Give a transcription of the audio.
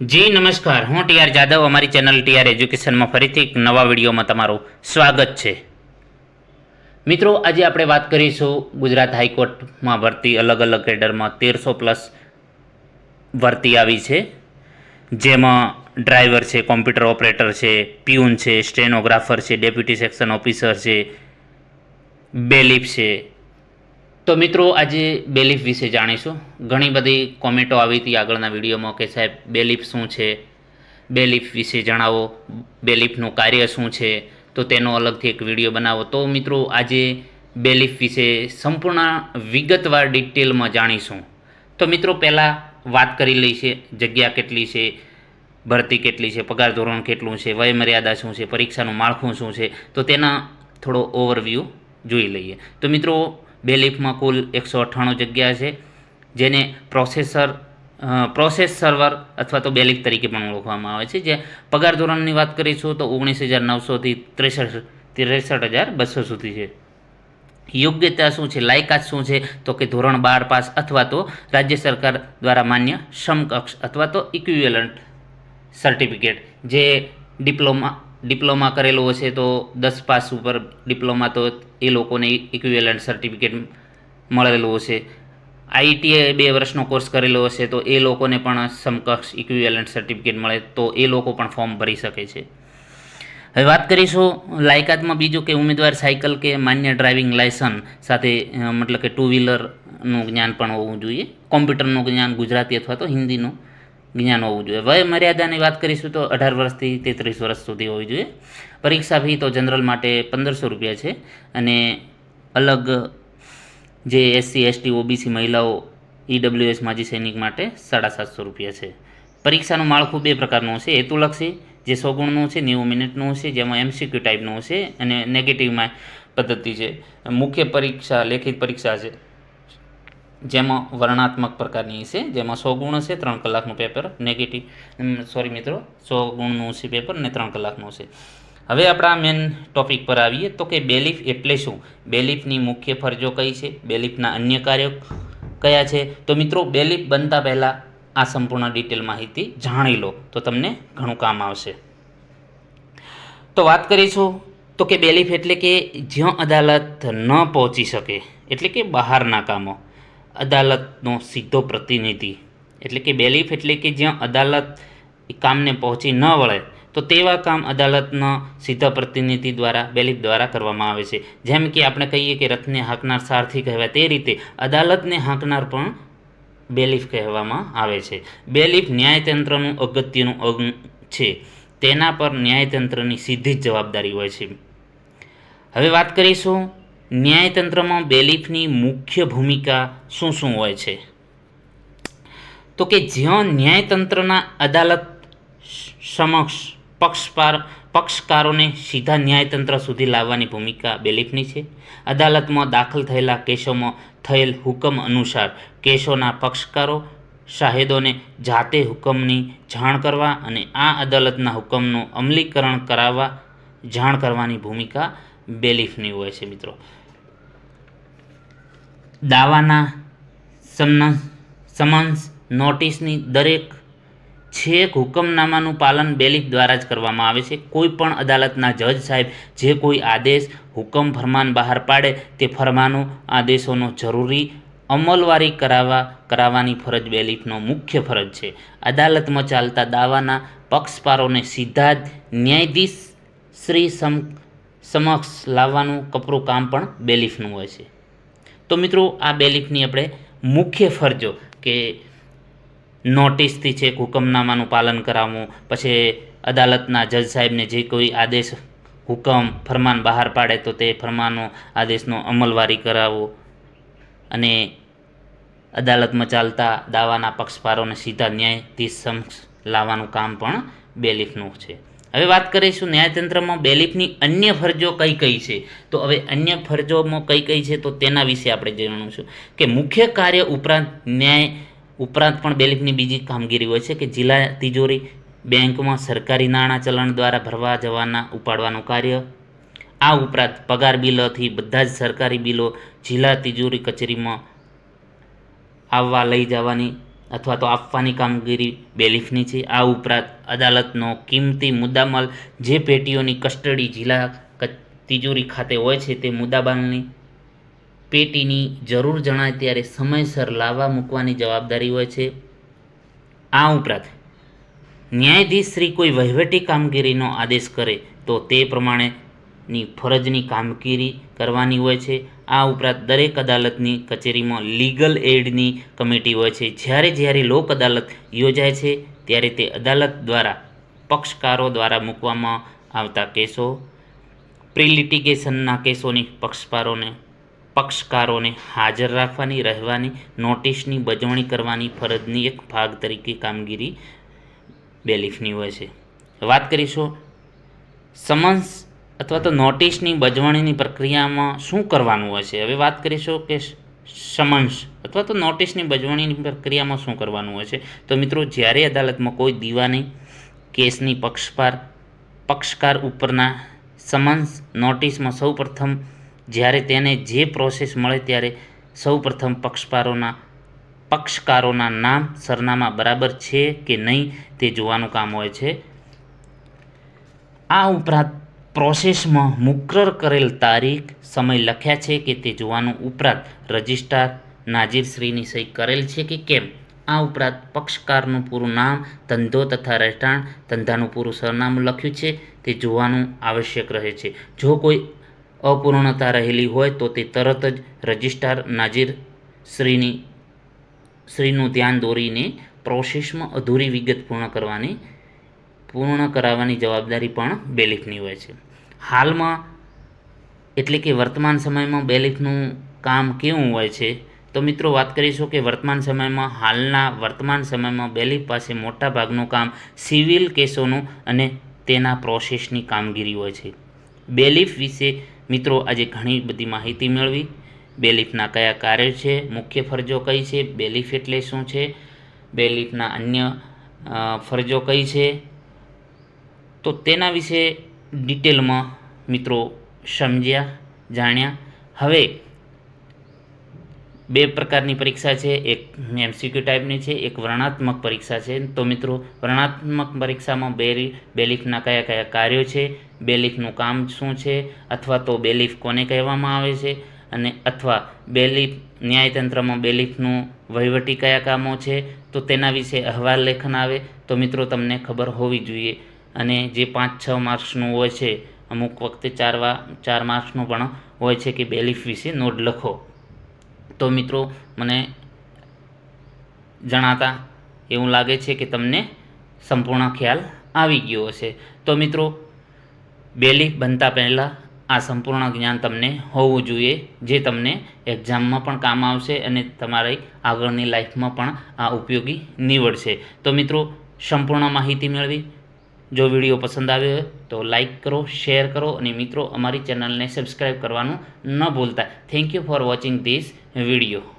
જી, નમસ્કાર. હું ટીઆર જાદવ, અમારી ચેનલ ટીઆર એજ્યુકેશનમાં ફરીથી એક નવા વિડીયોમાં તમારું સ્વાગત છે. મિત્રો, આજે આપણે વાત કરીશું ગુજરાત હાઈકોર્ટમાં ભરતી અલગ અલગ કેડરમાં તેરસો પ્લસ ભરતી આવી છે. જેમાં ડ્રાઈવર છે, કોમ્પ્યુટર ઓપરેટર છે, પ્યુન છે, સ્ટેનોગ્રાફર છે, ડેપ્યુટી સેક્શન ઓફિસર છે, બેલીફ છે તો મિત્રો, આજે બેલીફ વિશે જાણીશું. ઘણી બધી કોમેન્ટો આવી હતી આગળના વિડીયોમાં કે સાહેબ બેલીફ શું છે? બેલીફ વિશે જણાવો. બેલીફનું કાર્ય શું છે? તો તેનો અલગથી એક વીડિયો બનાવો. તો મિત્રો, આજે બેલીફ વિશે સંપૂર્ણ વિગતવાર ડિટેલમાં જાણીશું. તો મિત્રો, પહેલાં વાત કરી લઈ છે જગ્યા કેટલી છે, ભરતી કેટલી છે, પગાર ધોરણ કેટલું છે, વયમર્યાદા શું છે, પરીક્ષાનું માળખું શું છે, તો તેના થોડો ઓવરવ્યૂ જોઈ લઈએ. તો મિત્રો બે લીફમાં કુલ એકસો અઠ્ઠાણું જગ્યા છે, જેને પ્રોસેસર પ્રોસેસ સર્વર અથવા તો બેલિક તરીકે પણ ઓળખવામાં આવે છે. જે પગાર ધોરણની વાત કરીશું તો ઓગણીસ હજાર નવસોથી ત્રેસઠ ત્રેસઠ હજાર બસો સુધી છે. યોગ્યતા શું છે? લાયકાત શું છે? તો કે ધોરણ બાર પાસ અથવા તો રાજ્ય સરકાર દ્વારા માન્ય સમકક્ષ અથવા તો ઇક્વિવેલન્ટ સર્ટિફિકેટ જે ડિપ્લોમા ડિપ્લોમા કરેલો હશે તો દસ પાસ ઉપર ડિપ્લોમા તો એ લોકોને ઇક્વિવેલન્ટ સર્ટિફિકેટ મળેલું હશે. આઈટીએ બે વર્ષનો કોર્સ કરેલો હશે તો એ લોકોને પણ સમકક્ષ ઇક્વિવેલન્ટ સર્ટિફિકેટ મળે તો એ લોકો પણ ફોર્મ ભરી શકે છે. હવે વાત કરીશું લાયકાતમાં બીજું કે ઉમેદવાર સાયકલ કે માન્ય ડ્રાઇવિંગ લાયસન્સ સાથે મતલબ કે ટુ વ્હીલરનું જ્ઞાન પણ હોવું જોઈએ. કોમ્પ્યુટરનું જ્ઞાન ગુજરાતી અથવા તો હિન્દીનું. જ્ઞાન હોવું જોઈએ. વય મર્યાદાની વાત કરીશું તો અઢાર વર્ષથી તેત્રીસ વર્ષ સુધી હોવી જોઈએ. પરીક્ષા ફી તો જનરલ માટે પંદરસો રૂપિયા છે અને અલગ જે એસસી એસટી ઓબીસી મહિલાઓ ઈડબ્લ્યુએસ માજી સૈનિક માટે સાડા સાતસો રૂપિયા છે. પરીક્ષાનું માળખું બે પ્રકારનું હશે. હેતુલક્ષી, જે સો ગુણનું છે, નેવું મિનિટનું હશે, જેમાં એમસીક્યુ ટાઈપનું હશે અને નેગેટિવમાં પદ્ધતિ છે. મુખ્ય પરીક્ષા, લેખિત પરીક્ષા છે. જેમાં વર્ણાત્મક પ્રકારની છે, જેમાં સો ગુણ હશે ત્રણ કલાકનું પેપર નેગેટિવ સોરી મિત્રો સો ગુણનું છે પેપર ને ત્રણ કલાકનું છે. હવે આપણા મેન ટોપિક પર આવીએ તો કે બેલીફ એટલે શું? બેલીફની મુખ્ય ફરજો કઈ છે? બેલીફના અન્ય કાર્યો કયા છે? તો મિત્રો બેલીફ બનતા પહેલાં આ સંપૂર્ણ ડિટેલ માહિતી જાણી લો, તો તમને ઘણું કામ આવશે. તો વાત કરીશું, તો કે બેલીફ એટલે કે જ્યાં અદાલત ન પહોંચી શકે, એટલે કે બહારના કામો. અદાલતનો સીધો પ્રતિનિધિ. એટલે કે બેલીફ એટલે કે જ્યાં અદાલત કામને પહોંચી ન વળે, તો તેવા કામ અદાલતના સીધા પ્રતિનિધિ દ્વારા, બેલીફ દ્વારા કરવામાં આવે છે. જેમ કે આપણે કહીએ કે રથને હાંકનાર સારથી કહેવાય તે રીતે અદાલતને હાંકનાર પણ બેલીફ કહેવામાં આવે છે. બેલીફ ન્યાયતંત્રનું અગત્યનું અંગ છે. તેના પર ન્યાયતંત્રની સીધી જ જવાબદારી હોય છે. હવે વાત કરીશું ન્યાયતંત્રમાં બેલીફની મુખ્ય ભૂમિકા શું શું હોય છે? તો કે જ્યાં ન્યાયતંત્રના અદાલત સમક્ષ પક્ષપાર પક્ષકારોને સીધા ન્યાયતંત્ર સુધી લાવવાની ભૂમિકા બેલીફની છે. અદાલતમાં દાખલ થયેલા કેસોમાં થયેલ હુકમ અનુસાર કેસોના પક્ષકારો, શાહેદોને જાતે હુકમની જાણ કરવા અને આ અદાલતના હુકમનું અમલીકરણ કરાવવા જાણ કરવાની ભૂમિકા બેલીફની હોય છે મિત્રો. દાવાના સમન, સમન્સ નોટિસની દરેક છેક હુકમનામાનું પાલન બેલિફ દ્વારા જ કરવામાં આવે છે. કોઈ પણ અદાલતના જજ સાહેબ જે કોઈ આદેશ, હુકમ ફરમાન બહાર પાડે તે ફરમાનો આદેશોનો જરૂરી અમલવારી કરાવવા, કરાવવાની ફરજ બેલિફનો મુખ્ય ફરજ છે. અદાલતમાં ચાલતા દાવાના પક્ષપારોને સીધા જ ન્યાયાધીશ શ્રી સમ, સમક્ષ લાવવાનું કપરું કામ પણ બેલિફનું હોય છે. તો મિત્રો, આ બેલીફની આપણે મુખ્ય ફરજો કે નોટિસથી છે હુકમનામાનું પાલન કરાવવું, પછી અદાલતના જજ સાહેબને જે કોઈ આદેશ, હુકમ, ફરમાન બહાર પાડે તો તે ફરમાનો આદેશનો અમલવારી કરાવવો અને અદાલતમાં ચાલતા દાવાના પક્ષકારોને સીધા ન્યાયાધીશ સમક્ષ લાવવાનું કામ પણ બેલીફનું છે. હવે વાત કરીશું ન્યાયતંત્રમાં બેલીફની અન્ય ફરજો કઈ કઈ છે? તો હવે અન્ય ફરજોમાં કઈ કઈ છે તો તેના વિશે આપણે જાણીશું કે મુખ્ય કાર્ય ઉપરાંત ન્યાય ઉપરાંત પણ બેલીફની બીજી કામગીરી હોય છે કે જિલ્લા તિજોરી બેંકમાં સરકારી નાણાં ચલણ દ્વારા ભરવા જવાના ઉપાડવાનું કાર્ય, આ ઉપરાંત પગાર બિલોથી બધા જ સરકારી બિલો જિલ્લા તિજોરી કચેરીમાં આવવા લઈ જવાની અથવા તો આપવાની કામગીરી બેલીફની છે. આ ઉપરાંત અદાલતનો કિંમતી મુદ્દામાલ જે પેટીઓની કસ્ટડી જિલ્લા તિજોરી ખાતે હોય છે તે મુદ્દામાલની પેટીની જરૂર જણાય ત્યારે સમયસર લાવવા મૂકવાની જવાબદારી હોય છે. આ ઉપરાંત ન્યાયાધીશ શ્રી કોઈ વહીવટી કામગીરીનો આદેશ કરે તો તે પ્રમાણેની ફરજની કામગીરી કરવાની હોય છે. આ ઉપરાંત દરેક અદાલતની કચેરીમાં લીગલ એડની કમિટી હોય છે. જ્યારે જ્યારે લોક અદાલત યોજાય છે, ત્યારે તે અદાલત દ્વારા, પક્ષકારો દ્વારા મૂકવામાં આવતા કેસો પ્રિલિટિગેશનના કેસોની પક્ષકારોને પક્ષકારોને હાજર રાખવાની, રહેવાની, નોટિસની બજવણી કરવાની ફરજની એક ભાગ તરીકે કામગીરી બેલીફની હોય છે. વાત કરીશું સમન્સ અથવા તો નોટિસની બજવણીની પ્રક્રિયામાં શું કરવાનું હોય છે? હવે વાત કરીશું કે સમન્સ અથવા તો નોટિસની બજવણીની પ્રક્રિયામાં શું કરવાનું હોય છે? તો મિત્રો, જ્યારે અદાલતમાં કોઈ દીવાની કેસની પક્ષકાર પક્ષકાર ઉપરના સમન્સ નોટિસમાં સૌપ્રથમ જ્યારે તેને જે પ્રોસેસ મળે ત્યારે સૌપ્રથમ પક્ષકારોના પક્ષકારોના નામ સરનામા બરાબર છે કે નહીં તે જોવાનું કામ હોય છે. આ ઉપરાંત પ્રોસેસમાં મુકરર કરેલ તારીખ, સમય લખ્યા છે કે તે જોવાનું ઉપરાંત રજિસ્ટ્રાર નાજીરશ્રીની સહી કરેલ છે કે કેમ? આ ઉપરાંત પક્ષકારનું પૂરું નામ, ધંધો તથા રહેઠાણ, ધંધાનું પૂરું સરનામું લખ્યું છે, તે જોવાનું આવશ્યક રહે છે. જો કોઈ અપૂર્ણતા રહેલી હોય તો તે તરત જ રજિસ્ટ્રાર નાજીર શ્રીની, શ્રીનું ધ્યાન દોરીને પ્રોસેસમાં અધૂરી વિગત પૂર્ણ કરવાની પૂર્ણ કરાવવાની જવાબદારી પણ બેલીફની હોય છે. હાલમાં એટલે કે વર્તમાન સમયમાં બેલીફનું કામ કેવું હોય છે? તો મિત્રો વાત કરીશું કે વર્તમાન સમયમાં હાલના વર્તમાન સમયમાં બેલીફ પાસે મોટા ભાગનું કામ સિવિલ કેસોનું અને તેના પ્રોસેસની કામગીરી હોય છે. બેલીફ વિશે મિત્રો આજે ઘણી બધી માહિતી મેળવી. બેલીફના કયા કાર્યો છે? મુખ્ય ફરજો કઈ છે? બેલીફ એટલે શું છે? બેલીફના અન્ય ફરજો કઈ છે? તો તેના વિશે ડિટેલમાં મિત્રો સમજ્યા, જાણ્યા. હવે બે પ્રકારની પરીક્ષા છે. એક એમસીક્યુ ટાઈપની છે, એક વર્ણાત્મક પરીક્ષા છે. તો મિત્રો વર્ણાત્મક પરીક્ષામાં બે બેલીફના કયા કયા કાર્યો છે? બેલીફનું કામ શું છે? અથવા તો બેલીફ કોને કહેવામાં આવે છે? અને અથવા બેલીફ ન્યાયતંત્રમાં બેલીફનું વહીવટી કયા કામો છે? તો તેના વિશે અહેવાલ લેખન આવે. તો મિત્રો, તમને ખબર હોવી જોઈએ અને જે પાંચ છ માર્ક્સનું હોય છે, અમુક વખતે ચાર ચાર માર્ક્સનું પણ હોય છે કે બેલીફ વિશે નોટ લખો. તો મિત્રો, મને જણાતા એવું લાગે છે કે તમને સંપૂર્ણ ખ્યાલ આવી ગયો હશે. તો મિત્રો બેલીફ બનતા પહેલાં આ સંપૂર્ણ જ્ઞાન તમને હોવું જોઈએ, જે તમને એક્ઝામમાં પણ કામ આવશે અને તમારી આગળની લાઈફમાં પણ આ ઉપયોગી નીવડશે. તો મિત્રો, સંપૂર્ણ માહિતી મેળવી. જો વીડિયો પસંદ આવ્યો તો લાઇક કરો શેર કરો અને મિત્રો અમારી ચેનલને સબસ્ક્રાઈબ કરવાનું ન ભૂલતા. Thank you for watching this video